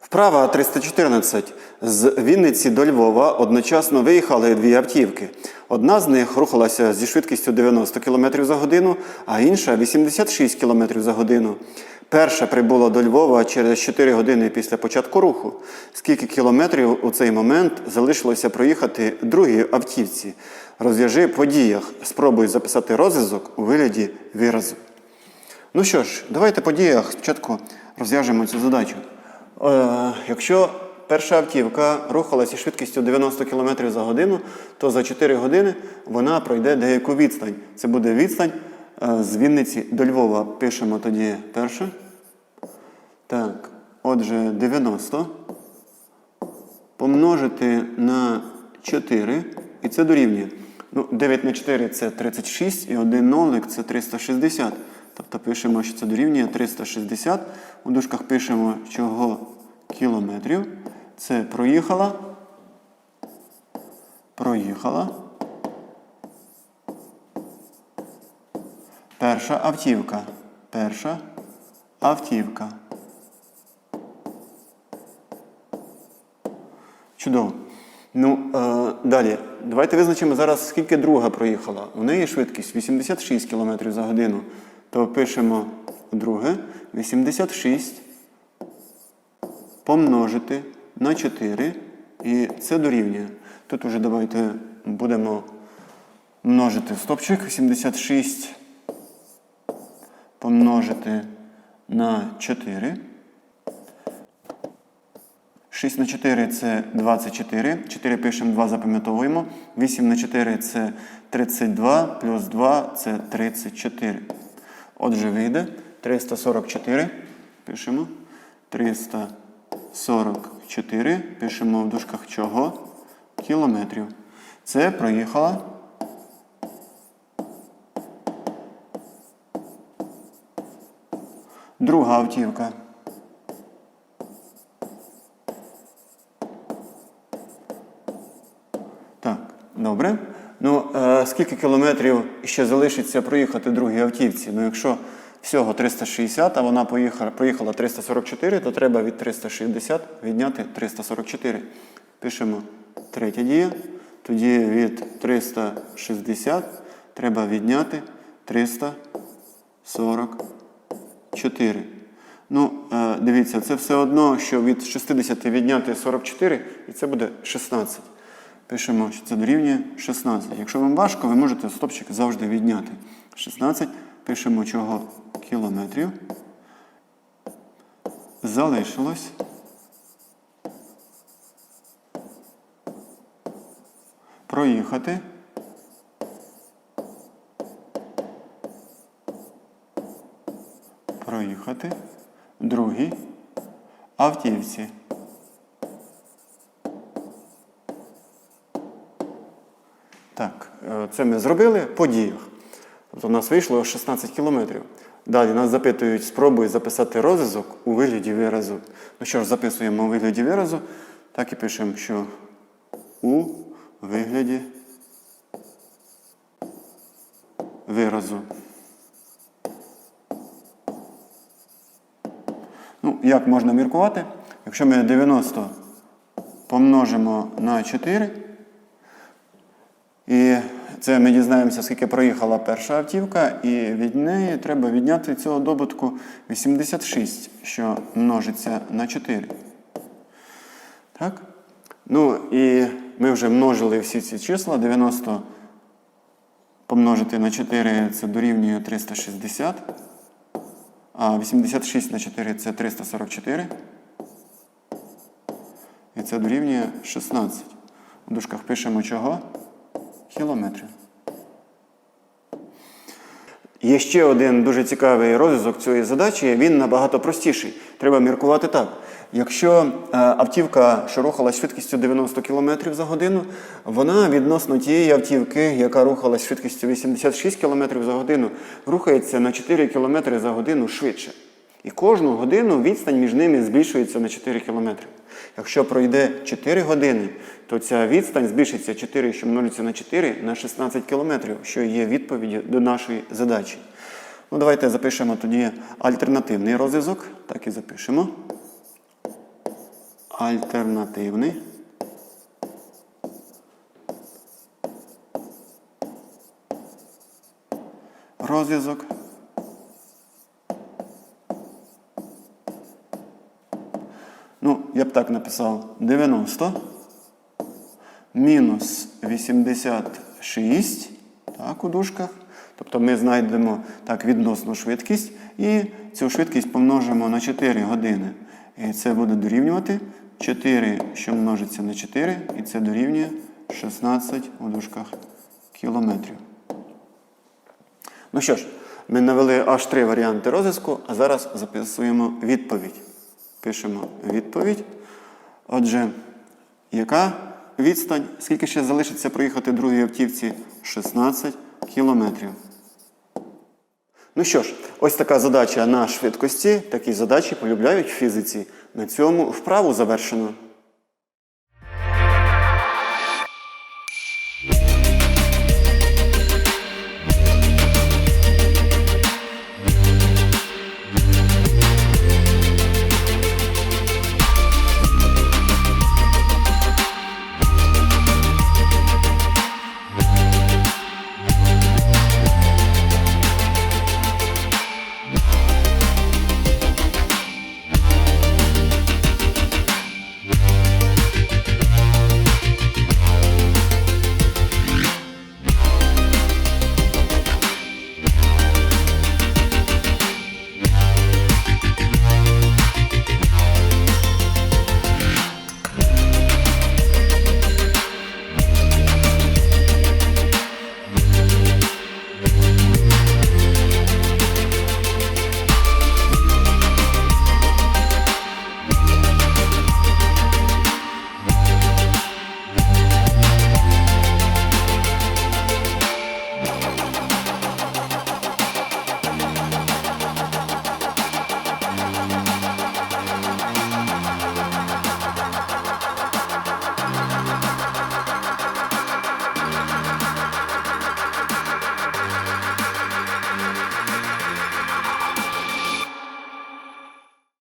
Вправа 314. З Вінниці до Львова одночасно виїхали дві автівки. Одна з них рухалася зі швидкістю 90 км за годину, а інша 86 км за годину. Перша прибула до Львова через 4 години після початку руху. Скільки кілометрів у цей момент залишилося проїхати другій автівці? Розв'яжи по діях. Спробуй записати розв'язок у вигляді виразу. Ну що ж, давайте по діях спочатку розв'яжемо цю задачу. Е, якщо перша автівка рухалася швидкістю 90 км за годину, то за 4 години вона пройде деяку відстань. Це буде відстань е, з Вінниці до Львова. Пишемо тоді перше. Так, отже, 90 помножити на 4, і це дорівнює. Ну, 9 на 4 це 36, і один нолик це 360. Тобто пишемо, що це дорівнює 360. У дужках пишемо, чого кілометрів. Це проїхала. Проїхала. Перша автівка. Перша автівка. Чудово. Ну, е, далі. Давайте визначимо зараз, скільки друга проїхала. У неї швидкість 86 км за годину. То пишемо друге. 86 помножити на 4. І це дорівнює. Тут уже давайте будемо множити стопчик. 86 помножити на 4. 6 на 4 це 24. 4 пишемо, 2 запам'ятовуємо. 8 на 4 це 32, плюс 2 це 34. Отже, вийде 344. Пишемо. 344. Пишемо в дужках чого? Кілометрів. Це проїхала. Друга автівка. Так, добре. Ну, е, скільки кілометрів ще залишиться проїхати другій автівці? Ну, якщо всього 360, а вона поїхала, проїхала 344, то треба від 360 відняти 344. Пишемо третя дія. Тоді від 360 треба відняти 344. Ну, е, дивіться, це все одно, що від 60 відняти 44, і це буде 16. Пишемо, що це дорівнює 16. Якщо вам важко, ви можете стопчик завжди відняти. 16. Пишемо чого кілометрів. Залишилось. Проїхати. Проїхати. Другій автівці. Так, е, це ми зробили по діях. Тобто у нас вийшло 16 кілометрів. Далі нас запитують, спробуй записати розв'язок у вигляді виразу. Ну що ж, записуємо у вигляді виразу. Так і пишемо, що у вигляді виразу. Ну, як можна міркувати? Якщо ми 90 помножимо на 4, і це ми дізнаємося, скільки проїхала перша автівка, і від неї треба відняти від цього добутку 86, що множиться на 4. Так? Ну і ми вже множили всі ці числа. 90 помножити на 4 це дорівнює 360. А 86 на 4 це 344. І це дорівнює 16. У дужках пишемо чого? Кілометрів. Є ще один дуже цікавий розв'язок цієї задачі. Він набагато простіший. Треба міркувати так. Якщо е, автівка, що рухалась швидкістю 90 км за годину, вона відносно тієї автівки, яка рухалась швидкістю 86 км за годину, рухається на 4 км за годину швидше. І кожну годину відстань між ними збільшується на 4 км. Якщо пройде 4 години, то ця відстань збільшиться 4, що множиться на 4, на 16 км, що є відповіддю до нашої задачі. Ну, Давайте запишемо тоді альтернативний розв'язок. Так і запишемо. альтернативний. Розв'язок. Я б так написав 90 мінус 86 так, у дужках. Тобто ми знайдемо так відносну швидкість і цю швидкість помножимо на 4 години. І це буде дорівнювати 4, що множиться на 4, і це дорівнює 16 у дужках кілометрів. Ну що ж, ми навели аж три варіанти розв'язку, а зараз записуємо відповідь. Пишемо відповідь. Отже, яка відстань? Скільки ще залишиться проїхати другій автівці? 16 кілометрів. Ну що ж, ось така задача на швидкості. Такі задачі полюбляють фізиці. На цьому вправу завершено.